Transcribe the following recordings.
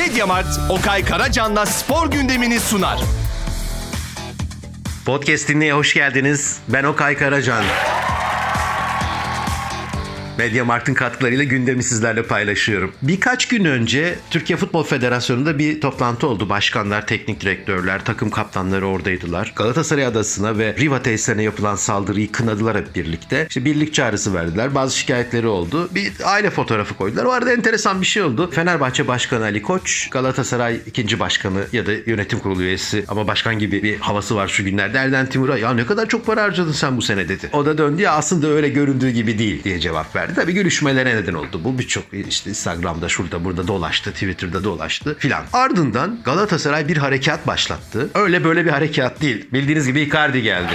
Mediamart, Okay Karacan'la spor gündemini sunar. Podcast dinleye hoş geldiniz. Ben Okay Karacan. Mediamarkt'ın katkılarıyla gündemi sizlerle paylaşıyorum. Birkaç gün önce Türkiye Futbol Federasyonu'nda bir toplantı oldu. Başkanlar, teknik direktörler, takım kaptanları oradaydılar. Galatasaray Adası'na ve Riva tesislerine yapılan saldırıyı kınadılar hep birlikte. İşte birlik çağrısı verdiler. Bazı şikayetleri oldu. Bir aile fotoğrafı koydular. O arada enteresan bir şey oldu. Fenerbahçe Başkanı Ali Koç, Galatasaray ikinci başkanı ya da yönetim kurulu üyesi ama başkan gibi bir havası var şu günlerde. Erden Timur'a ya ne kadar çok para harcadın sen bu sene dedi. O da döndü ya aslında öyle göründüğü gibi değil diye cevap verdi. Tabii gülüşmelere neden oldu. Bu birçok işte Instagram'da şurada burada dolaştı, Twitter'da dolaştı filan. Ardından Galatasaray bir harekat başlattı. Öyle böyle bir harekat değil. Bildiğiniz gibi Icardi geldi.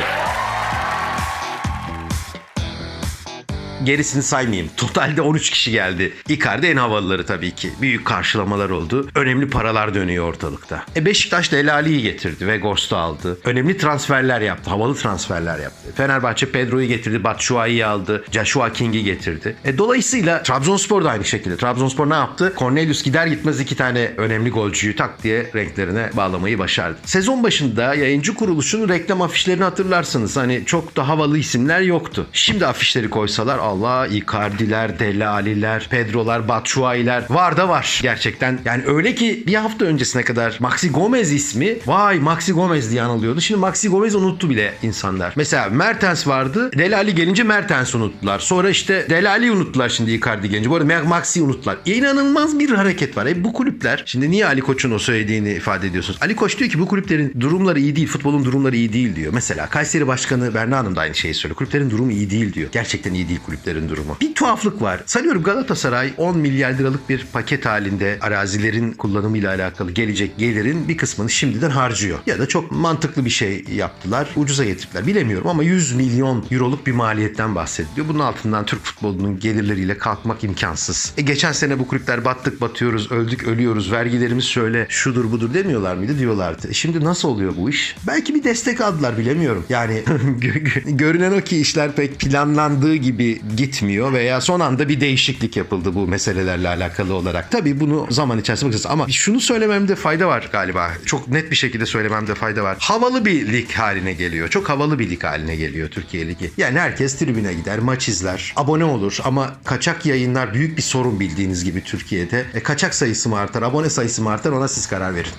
Gerisini saymayayım. Totalde 13 kişi geldi. Icardi en havalıları tabii ki. Büyük karşılamalar oldu. Önemli paralar dönüyor ortalıkta. E Beşiktaş Delali'yi getirdi ve Ghost'u aldı. Önemli transferler yaptı. Havalı transferler yaptı. Fenerbahçe Pedro'yu getirdi. Batshuayi'yi aldı. Joshua King'i getirdi. E dolayısıyla Trabzonspor da aynı şekilde. Trabzonspor ne yaptı? Cornelius gider gitmez iki tane önemli golcüyü tak diye renklerine bağlamayı başardı. Sezon başında yayıncı kuruluşun reklam afişlerini hatırlarsınız. Hani çok da havalı isimler yoktu. Şimdi afişleri koysalar Allah Icardi'ler, Delali'ler, Pedro'lar, Batshuayi'ler var da var gerçekten. Yani öyle ki bir hafta öncesine kadar Maxi Gomez ismi vay Maxi Gomez diye anılıyordu. Şimdi Maxi Gomez unuttu bile insanlar. Mesela Mertens vardı. Delali gelince Mertens unuttular. Sonra işte Delali unuttular şimdi Icardi gelince. Bu arada Maxi unuttular. İnanılmaz bir hareket var. E bu kulüpler şimdi niye Ali Koç'un o söylediğini ifade ediyorsunuz? Ali Koç diyor ki bu kulüplerin durumları iyi değil. Futbolun durumları iyi değil diyor. Mesela Kayseri Başkanı Berna Hanım da aynı şeyi söylüyor. Kulüplerin durumu iyi değil diyor. Gerçekten iyi değil kulüplerin durumu. Bir tuhaflık var. Sanıyorum Galatasaray 10 milyar liralık bir paket halinde arazilerin kullanımıyla alakalı gelecek gelirin bir kısmını şimdiden harcıyor. Ya da çok mantıklı bir şey yaptılar. Ucuza getirdiler. Bilemiyorum ama 100 milyon euroluk bir maliyetten bahsediliyor. Bunun altından Türk futbolunun gelirleriyle kalkmak imkansız. E geçen sene bu kulüpler battık batıyoruz, öldük ölüyoruz, vergilerimiz şöyle şudur budur demiyorlar mıydı? Diyorlardı. E şimdi nasıl oluyor bu iş? Belki bir destek aldılar bilemiyorum. Yani görünen o ki işler pek planlandığı gibi gitmiyor veya son anda bir değişiklik yapıldı bu meselelerle alakalı olarak. Tabii bunu zaman içerisinde bakacağız ama şunu söylememde fayda var galiba. Çok net bir şekilde söylememde fayda var. Havalı bir lig haline geliyor. Çok havalı bir lig haline geliyor Türkiye Ligi. Yani herkes tribüne gider, maç izler, abone olur ama kaçak yayınlar büyük bir sorun bildiğiniz gibi Türkiye'de. E, kaçak sayısı mı artar, abone sayısı mı artar ona siz karar verin.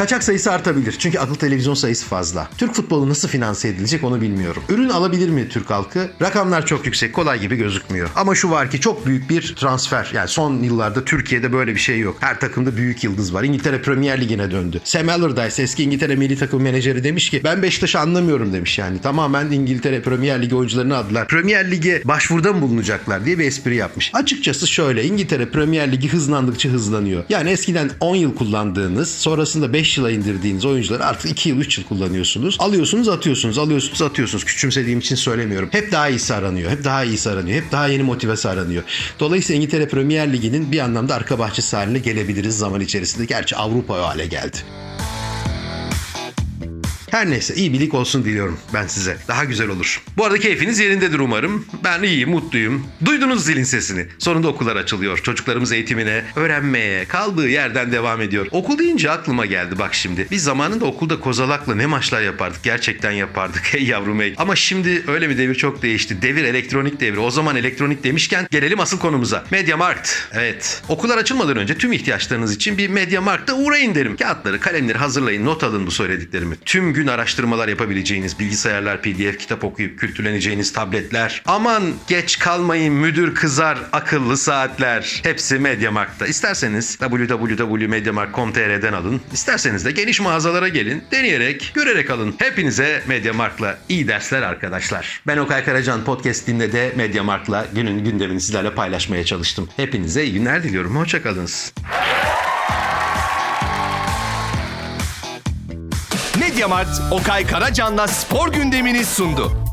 Kaçak sayısı artabilir. Çünkü akıl televizyon sayısı fazla. Türk futbolu nasıl finanse edilecek onu bilmiyorum. Ürün alabilir mi Türk halkı? Rakamlar çok yüksek. Kolay gibi gözükmüyor. Ama şu var ki çok büyük bir transfer. Yani son yıllarda Türkiye'de böyle bir şey yok. Her takımda büyük yıldız var. İngiltere Premier Ligi'ne döndü. Sam Allardyce eski İngiltere milli takım menajeri demiş ki ben Beşiktaş'ı anlamıyorum demiş yani. Tamamen İngiltere Premier Ligi oyuncularını aldılar. Premier Lig'e başvuruda mı bulunacaklar diye bir espri yapmış. Açıkçası şöyle İngiltere Premier Ligi hızlandıkça hızlanıyor. Yani eskiden 10 yıl kullandığınız sonrasında 5 yıla indirdiğiniz oyuncuları artık 2 yıl 3 yıl kullanıyorsunuz. Alıyorsunuz atıyorsunuz alıyorsunuz atıyorsunuz. Küçümsediğim için söylemiyorum. Hep daha iyisi aranıyor. Hep daha iyisi aranıyor. Hep daha yeni motivesi aranıyor. Dolayısıyla İngiltere Premier Ligi'nin bir anlamda arka bahçesi haline gelebiliriz zaman içerisinde. Gerçi Avrupa o hale geldi. Her neyse iyi bir lig olsun diliyorum ben size. Daha güzel olur. Bu arada keyfiniz yerindedir umarım. Ben iyiyim, mutluyum. Duydunuz zilin sesini. Sonunda okullar açılıyor. Çocuklarımız eğitimine, öğrenmeye, kaldığı yerden devam ediyor. Okul deyince aklıma geldi bak şimdi. Biz zamanında okulda kozalakla ne maçlar yapardık. Gerçekten yapardık. Hey yavrum hey. Ama şimdi öyle mi devir çok değişti. Devir elektronik devri. O zaman elektronik demişken gelelim asıl konumuza. Mediamarkt. Evet. Okullar açılmadan önce tüm ihtiyaçlarınız için bir Mediamarkt'a uğrayın derim. Kağıtları, kalemleri hazırlayın. Not alın bu söylediklerimi. Tüm gün araştırmalar yapabileceğiniz bilgisayarlar, PDF, kitap okuyup kültürleneceğiniz tabletler. Aman geç kalmayın müdür kızar akıllı saatler. Hepsi Mediamarkt'ta. İsterseniz www.mediamarkt.com.tr'den alın. İsterseniz de geniş mağazalara gelin. Deneyerek, görerek alın. Hepinize Mediamarkt'la iyi dersler arkadaşlar. Ben Okay Karacan podcast'inde de Mediamarkt'la günün gündemini sizlerle paylaşmaya çalıştım. Hepinize iyi günler diliyorum. Hoşçakalınız. Mediamart, Okay Karacan'la spor gündemini sundu.